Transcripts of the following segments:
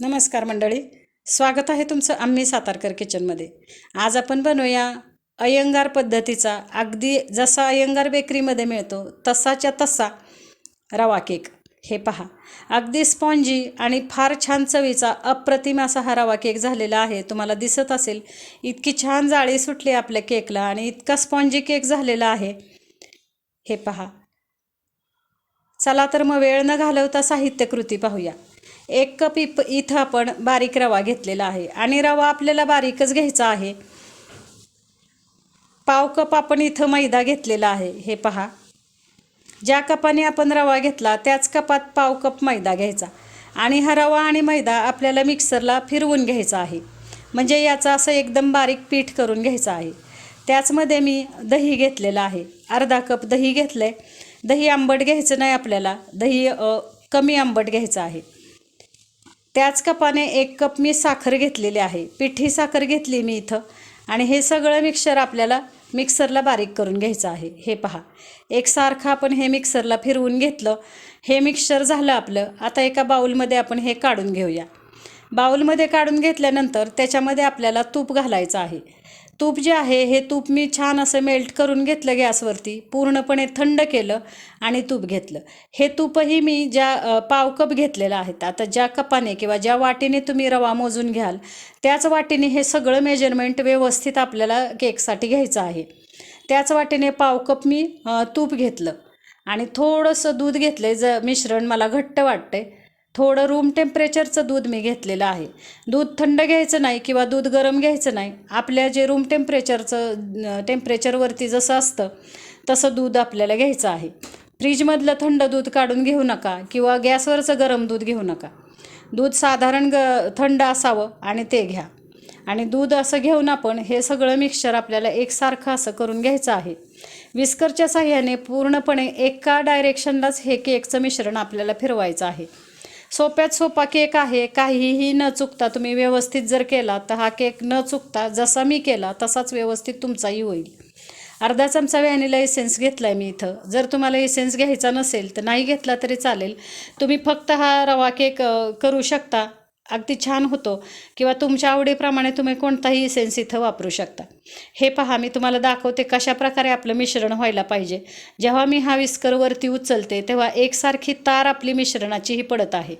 नमस्कार मंडळी. स्वागत आहे तुमचं आम्ही सातारकर किचनमध्ये. आज आपण बनवूया अयंगार पद्धतीचा अगदी जसा अयंगार बेकरीमध्ये मिळतो तसाच्या तसा रवा केक हे पहा. अगदी स्पॉन्जी आणि फार छान चवीचा अप्रतिम असा हा रवा केक झालेला आहे. तुम्हाला दिसत असेल इतकी छान जाळी सुटली आपल्या केकला आणि इतका स्पॉन्जी केक झालेला आहे. हे पहा. चला तर मग वेळ न घालवता साहित्यकृती पाहूया. एक कप इप इथं आपण बारीक रवा घेतलेला आहे. आणि रवा आपल्याला बारीकच घ्यायचा आहे. पाव कप आपण इथं मैदा घेतलेला आहे. हे पहा. ज्या कपाने आपण रवा घेतला त्याच कपात पाव कप मैदा घ्यायचा. आणि हा रवा आणि मैदा आपल्याला मिक्सरला फिरवून घ्यायचा आहे. म्हणजे याचा असं एकदम बारीक पीठ करून घ्यायचं आहे. त्याचमध्ये मी दही घेतलेलं आहे. अर्धा कप दही घेतलं आहे दही आंबट घ्यायचं नाही आपल्याला. दही कमी आंबट घ्यायचं आहे. त्याच कपाने एक कप मी साखर घेतलेली आहे. पिठी साखर घेतली मी इथं. आणि हे सगळं मिक्सर आपल्याला मिक्सरला बारीक करून घ्यायचं आहे. हे पहा. एकसारखं आपण हे मिक्सरला फिरवून घेतलं. हे मिक्सर झालं आपलं. आता एका बाऊलमध्ये आपण हे काढून घेऊया. बाऊलमध्ये काढून घेतल्यानंतर त्याच्यामध्ये आपल्याला तूप घालायचं आहे. तूप जे आहे हे तूप मी छान असं मेल्ट करून घेतलं गॅसवरती. पूर्णपणे थंड केलं आणि तूप घेतलं. हे तूपही मी ज्या पाव कप घेतलेलं आहे आता ज्या कपाने किंवा ज्या वाटीने तुम्ही रवा मोजून घ्याल त्याच वाटीने हे सगळं मेजरमेंट व्यवस्थित आपल्याला केकसाठी घ्यायचं आहे. त्याच वाटीने पाव कप मी तूप घेतलं. आणि थोडंसं दूध घेतलं आहे ज मिश्रण मला घट्ट वाटतंय. थोडं रूम टेम्परेचरचं दूध मी घेतलेलं आहे. दूध थंड घ्यायचं नाही किंवा दूध गरम घ्यायचं नाही. आपल्या जे रूम टेम्परेचरचं टेम्परेचरवरती जसं असतं तसं दूध आपल्याला घ्यायचं आहे. फ्रीजमधलं थंड दूध काढून घेऊ नका किंवा गॅसवरचं गरम दूध घेऊ नका. दूध साधारण ग थंड असावं आणि ते घ्या. आणि दूध असं घेऊन आपण हे सगळं मिक्सचर आपल्याला एकसारखं असं करून घ्यायचं आहे. विस्करच्या साह्याने पूर्णपणे एका डायरेक्शनलाच हे केकचं मिश्रण आपल्याला फिरवायचं आहे. सोप्यात सोपा केक आहे काहीही न चुकता तुम्ही व्यवस्थित जर केला तर हा केक न चुकता जसा मी केला तसाच व्यवस्थित तुमचाही होईल. अर्धा चमचा व्हॅनिला एसेन्स घेतला आहे मी इथं. जर तुम्हाला एसेन्स घ्यायचा नसेल तर नाही घेतला तरी चालेल. तुम्ही फक्त हा रवा केक करू शकता. अगदी छान होतो किंवा तुमच्या आवडीप्रमाणे तुम्ही कोणताही इसेन्स इथं वापरू शकता. हे पहा मी तुम्हाला दाखवते कशा प्रकारे आपलं मिश्रण व्हायला पाहिजे. जेव्हा मी हा विस्कर वरती उचलते तेव्हा एकसारखी तार आपली मिश्रणाची ही पडत आहे.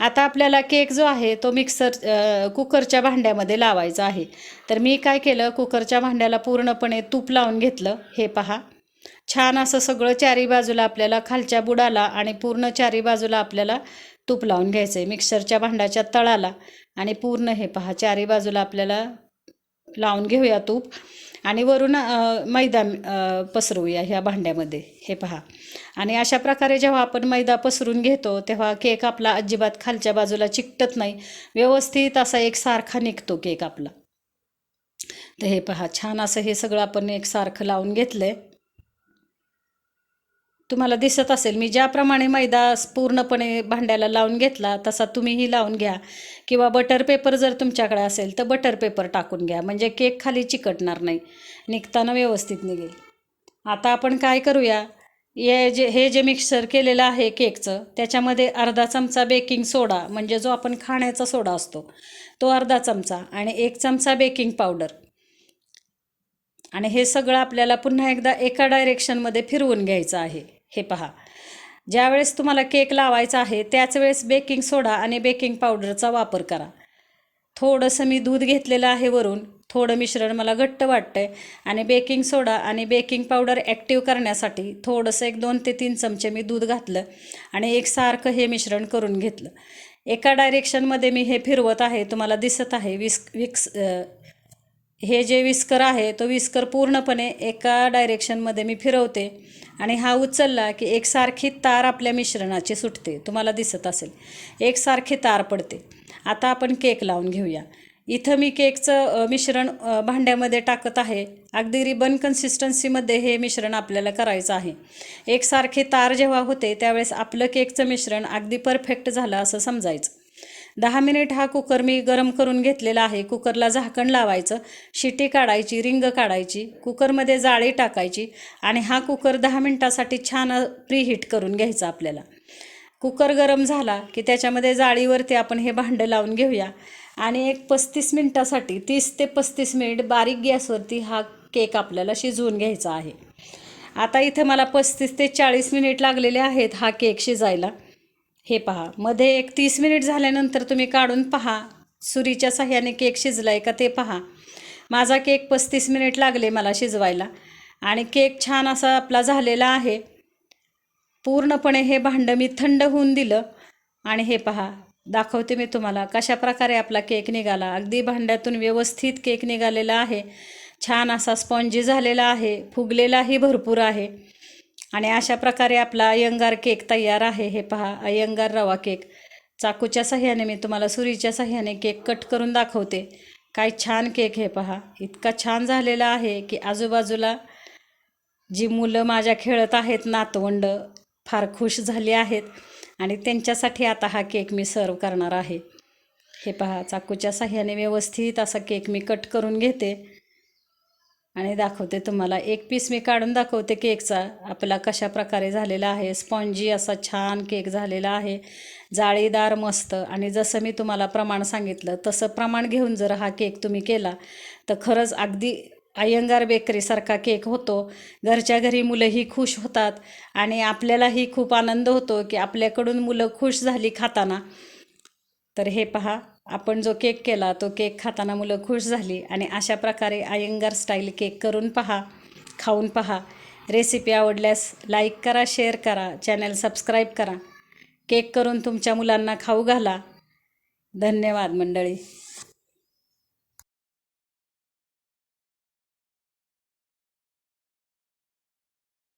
आता आपल्याला केक जो आहे तो मिक्सर कुकरच्या भांड्यामध्ये लावायचा आहे. तर मी काय केलं कुकरच्या भांड्याला पूर्णपणे तूप लावून घेतलं. हे पहा. छान असं सगळं चारी बाजूला आपल्याला खालच्या बुडाला आणि पूर्ण चारी बाजूला आपल्याला तूप लावून घ्यायचं आहे मिक्सरच्या भांड्याच्या तळाला आणि पूर्ण हे पहा चारी बाजूला आपल्याला लावून घेऊया तूप. आणि वरून मैदा पसरवूया ह्या भांड्यामध्ये हे पहा. आणि अशा प्रकारे जेव्हा आपण मैदा पसरून घेतो तेव्हा केक आपला अजिबात खालच्या बाजूला चिकटत नाही. व्यवस्थित असा एकसारखा निघतो केक आपला. तर हे पहा छान असं हे सगळं आपण एकसारखं लावून घेतलं आहे तुम्हाला दिसत असेल मी ज्याप्रमाणे मैदा पूर्णपणे भांड्याला लावून घेतला तसा तुम्हीही लावून घ्या. किंवा बटर पेपर जर तुमच्याकडे असेल तर बटर पेपर टाकून घ्या. म्हणजे केक खाली चिकटणार नाही. निघताना व्यवस्थित निघेल. आता आपण काय करूया? हे जे हे जे मिक्सर केलेलं आहे केकचं त्याच्यामध्ये अर्धा चमचा बेकिंग सोडा म्हणजे जो आपण खाण्याचा सोडा असतो तो अर्धा चमचा आणि एक चमचा बेकिंग पावडर आणि हे सगळं आपल्याला पुन्हा एकदा एका डायरेक्शनमध्ये फिरवून घ्यायचं आहे. हे पहा. ज्यावेळेस तुम्हाला केक लावायचा आहे त्याच वेळेस बेकिंग सोडा आणि बेकिंग पावडरचा वापर करा. थोडंसं मी दूध घेतलेलं आहे वरून थोडं मिश्रण मला घट्ट वाटतं आहे आणि बेकिंग सोडा आणि बेकिंग पावडर ॲक्टिव्ह करण्यासाठी थोडंसं एक दोन ते तीन चमचे मी दूध घातलं आणि एकसारखं हे मिश्रण करून घेतलं. एका डायरेक्शनमध्ये मी हे फिरवत आहे तुम्हाला दिसत आहे विस्क विक्स हे जे विस्कर आहे तो विस्कर पूर्णपणे एका डायरेक्शनमध्ये मी फिरवते आणि हा उचलला की एकसारखी तार आपल्या मिश्रणाची सुटते. तुम्हाला दिसत असेल. एकसारखी तार पडते. आता आपण केक लावून घेऊया. इथं मी केकचं मिश्रण भांड्यामध्ये टाकत आहे. अगदी रिबन कन्सिस्टन्सीमध्ये हे मिश्रण आपल्याला करायचं आहे. एकसारखी तार जेव्हा होते त्यावेळेस आपलं केकचं मिश्रण अगदी परफेक्ट झालं असं समजायचं. दहा मिनिट हा कुकर मी गरम करून घेतलेला आहे. कुकरला झाकण लावायचं. शिटी काढायची रिंग काढायची कुकरमध्ये जाळी टाकायची आणि हा कुकर दहा मिनटासाठी छान प्रीहीट करून घ्यायचा आपल्याला. कुकर गरम झाला की त्याच्यामध्ये जाळीवरती आपण हे भांडं लावून घेऊया. आणि एक पस्तीस मिनटासाठी तीस ते पस्तीस मिनिट बारीक गॅसवरती हा केक आपल्याला शिजवून घ्यायचा आहे. आता इथे मला पस्तीस ते चाळीस मिनिट लागलेले आहेत हा केक शिजायला. हे पहा मध्ये एक तीस मिनिट झाल्यानंतर तुम्ही काढून पहा. सुरीच्या साह्याने केक शिजलाय का ते पहा. माझा केक पस्तीस मिनिट लागले मला शिजवायला. आणि केक छान असा आपला झालेला आहे. पूर्णपणे हे भांडं मी थंड होऊन दिलं. आणि हे पहा दाखवते मी तुम्हाला कशा प्रकारे आपला केक निघाला. अगदी भांड्यातून व्यवस्थित केक निघालेला आहे. छान असा स्पॉन्जी झालेला आहे. फुगलेलाही भरपूर आहे. आणि अशा प्रकारे आपला अयंगार केक तयार आहे हे पहा अयंगार रवा केक. चाकूच्या सह्याने मी तुम्हाला सुरीच्या सह्याने केक कट करून दाखवते. काय छान केक हे पहा. इतका छान झालेला आहे की आजूबाजूला जी मुलं माझ्या खेळत आहेत नातवंड फार खुश झाली आहेत आणि त्यांच्यासाठी आता हा केक मी सर्व करणार आहे. हे पहा चाकूच्या साह्याने व्यवस्थित असा केक मी कट करून घेते. आणि दाखवते तुम्हाला. एक पीस मी काढून दाखवते केकचा आपला कशा प्रकारे झालेला आहे. स्पॉन्जी असा छान केक झालेला आहे. जाळीदार मस्त. आणि जसं मी तुम्हाला प्रमाण सांगितलं तसं प्रमाण घेऊन जर हा केक तुम्ही केला तर खरंच अगदी अयंगार बेकरीसारखा केक होतो. घरच्या घरी मुलंही खुश होतात. आणि आपल्यालाही खूप आनंद होतो की आपल्याकडून मुलं खुश झाली खाताना. तर हे पहा आपण जो केक केला तो केक खाताना मुलं खुश झाली आणि अशा प्रकारे अयंगार स्टाईल केक करून पहा खाऊन पहा. रेसिपी आवडल्यास लाईक करा शेअर करा चॅनल सबस्क्राईब करा. केक करून तुमच्या मुलांना खाऊ घाला. धन्यवाद मंडळी.